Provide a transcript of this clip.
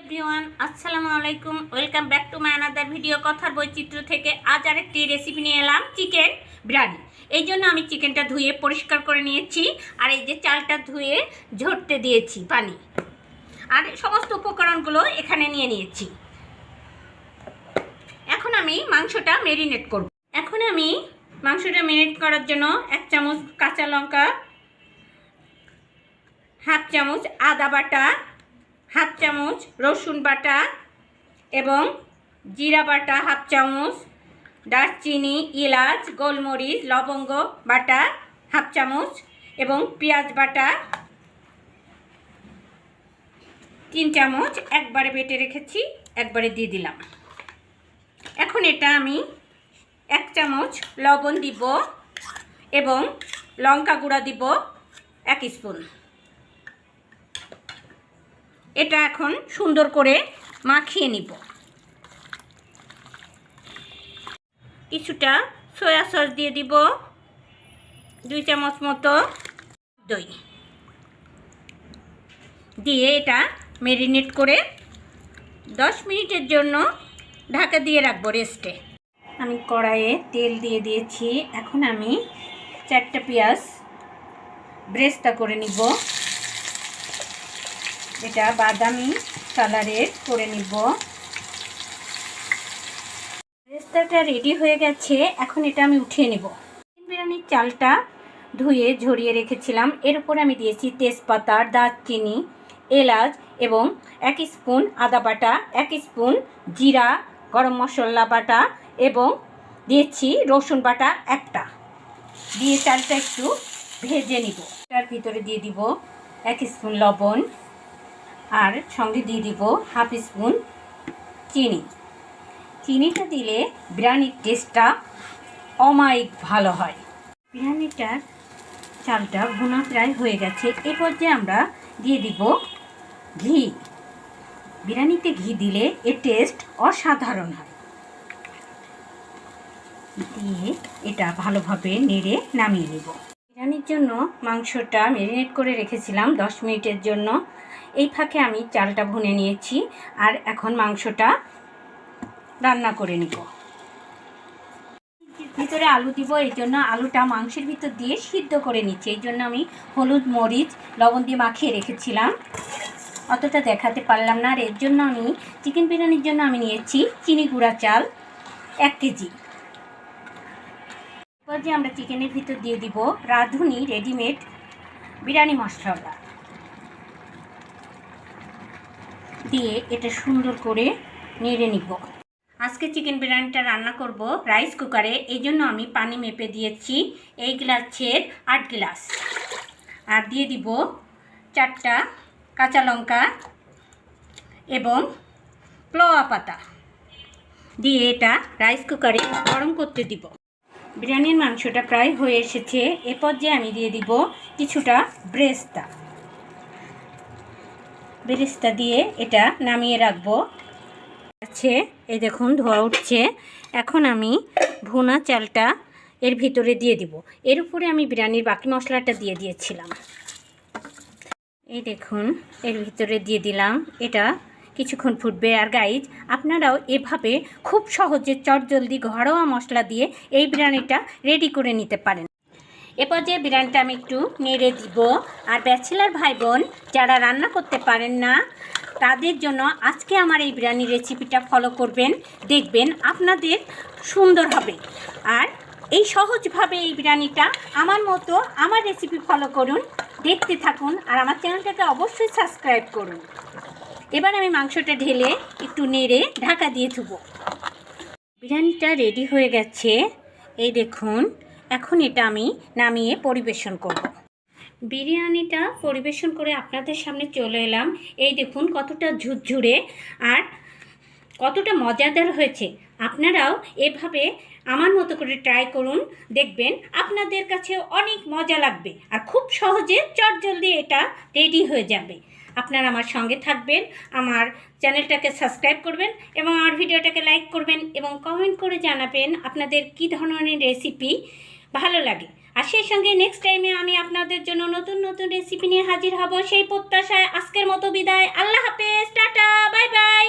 Everyone, আসসালামু আলাইকুম। Welcome back to my another video কথার বৈচিত্র্য থেকে আজ আরেকটি রেসিপি নিয়ে এলাম, চিকেন বিরিয়ানি। এই জন্য আমি চিকেনটা ধুয়ে পরিষ্কার করে নিয়েছি, আর এই যে চালটা ধুয়ে ঝরতে দিয়েছি পানি। আর সমস্ত উপকরণগুলো এখানে নিয়ে নিয়েছি। এখন আমি মাংসটা মেরিনেট করব। এখন আমি মাংসটা মেরিনেট করার জন্য এক চামচ কাঁচা লঙ্কা, হাফ চামচ আদা বাটা হাফ চামচ রসুন বাটা এবং জিরা বাটা হাফ চামচ, দারচিনি এলাচ গোলমরিচ, লবঙ্গ বাটা হাফ চামচ এবং পেঁয়াজ বাটা তিন চামচ একবারে বেটে রেখেছি, একবারে দিয়ে দিলাম। এখন এটা আমি এক চামচ লবণ দিব এবং লঙ্কা গুঁড়া দিব এক স্পুন। এটা এখন সুন্দর করে মাখিয়ে নিব। কিছুটা সয়া সস দিয়ে দিব, দুই চামচ মতো দই। দিয়ে এটা মেরিনেট করে দশ মিনিটের জন্য ঢাকা দিয়ে রাখব রেস্টে আমি কড়াইয়ে তেল দিয়ে দিয়েছি। এখন আমি চারটা পেঁয়াজ ব্রেস্তা করে নিব। এটা বাদামি কালারের করে নিব। রেস্তাটা রেডি হয়ে গেছে, এখন এটা আমি উঠিয়ে নেব। বিরিয়ানির চালটা ধুয়ে ঝরিয়ে রেখেছিলাম। এর উপরে আমি দিয়েছি তেজপাতা, দারচিনি, এলাচ এবং এক স্পুন আদা বাটা, এক স্পুন জিরা, গরম মশলা বাটা এবং দিয়েছি রসুন বাটা একটা। দিয়ে চালটা একটু ভেজে নিব। তার ভিতরে দিয়ে দিব এক স্পুন লবণ আর সঙ্গে দিয়ে দিব হাফ স্পুন চিনি। চিনিটা দিলে বিরিয়ানির টেস্টটা অমায়িক ভালো হয়। বিরিয়ানিটার চালটা ভুনা প্রায় হয়ে গেছে। এ পর্যায়ে আমরা দিয়ে দিব ঘি। বিরিয়ানিতে ঘি দিলে এর টেস্ট অসাধারণ হয়। দিয়ে এটা ভালোভাবে নেড়ে নামিয়ে নেব। বিরিয়ানির জন্য মাংসটা ম্যারিনেট করে রেখেছিলাম দশ মিনিটের জন্য। এই ফাঁকে আমি চালটা ভুনে নিয়েছি আর এখন মাংসটা রান্না করে নিব। ভিতরে আলু দিব, এই জন্য আলুটা মাংসের ভিতর দিয়ে সিদ্ধ করে নিচ্ছি। এই জন্য আমি হলুদ, মরিচ, লবণ দিয়ে মাখিয়ে রেখেছিলাম। অতটা দেখাতে পারলাম না আর এর জন্য আমি চিকেন বিরিয়ানির জন্য আমি নিয়েছি চিনি গুঁড়া চাল, এক কেজি। এরপর যে আমরা চিকেনের ভিতর দিয়ে দিব রাঁধুনি রেডিমেড বিরিয়ানি মশলা। দিয়ে এটা সুন্দর করে নেড়ে নিব। আজকে চিকেন বিরিয়ানিটা রান্না করব রাইস কুকারে এই জন্য আমি পানি মেপে দিয়েছি এই গ্লাসের আট গ্লাস। আর দিয়ে দিব চারটা কাঁচা লঙ্কা এবং প্লোয়া পাতা। দিয়ে এটা রাইস কুকারে গরম করতে দিব। বিরিয়ানির মাংসটা প্রায় হয়ে এসেছে। এ পর্যায়ে আমি দিয়ে দিব কিছুটা ব্রেস্তা। বেরেস্তা দিয়ে এটা নামিয়ে রাখব। আছে, এই দেখুন, ধোয়া উঠছে। এখন আমি ভুনা চালটা এর ভিতরে দিয়ে দিব। এর উপরে আমি বিরিয়ানির বাকি মশলাটা দিয়ে দিয়েছিলাম। এই দেখুন, এর ভিতরে দিয়ে দিলাম। এটা কিছুক্ষণ ফুটবে। আর গাইজ আপনারাও এভাবে খুব সহজে চটজলদি ঘরোয়া মশলা দিয়ে এই বিরিয়ানিটা রেডি করে নিতে পারেন। এ পর্যায়ে বিরিয়ানিটা আমি একটু নেড়ে দিব। আর ব্যাচেলার ভাই বোন যারা রান্না করতে পারেন না, তাদের জন্য আজকে আমার এই বিরিয়ানি রেসিপিটা ফলো করবেন, দেখবেন আপনাদের সুন্দর হবে। আর এই সহজভাবে এই বিরিয়ানিটা আমার মতো আমার রেসিপি ফলো করুন, দেখতে থাকুন, আর আমার চ্যানেলটাকে অবশ্যই সাবস্ক্রাইব করুন। এবার আমি মাংসটা ঢেলে একটু নেড়ে ঢাকা দিয়ে থুবো বিরিয়ানিটা রেডি হয়ে গেছে। এই দেখুন এখন এটা আমি নামিয়ে পরিবেশন করব। বিরিয়ানিটা পরিবেশন করে আপনাদের সামনে চলে এলাম। এই দেখুন কতটা ঝুরঝুরে আর কতটা মজাদার হয়েছে। আপনারাও এভাবে আমার মতো করে ট্রাই করুন, দেখবেন আপনাদের কাছে অনেক মজা লাগবে আর খুব সহজে চটজলদি এটা রেডি হয়ে যাবে। আপনারা আমার সঙ্গে থাকবেন, আমার চ্যানেলটাকে সাবস্ক্রাইব করবেন এবং আমার ভিডিওটাকে লাইক করবেন এবং কমেন্ট করে জানাবেন আপনাদের কী ধরনের রেসিপি ভালো লাগে। আর সেই সঙ্গে নেক্সট টাইমে আমি আপনাদের জন্য নতুন নতুন রেসিপি নিয়ে হাজির হব। সেই প্রত্যাশায় আজকের মতো বিদায়। আল্লাহ হাফেজ। টাটা। Bye bye.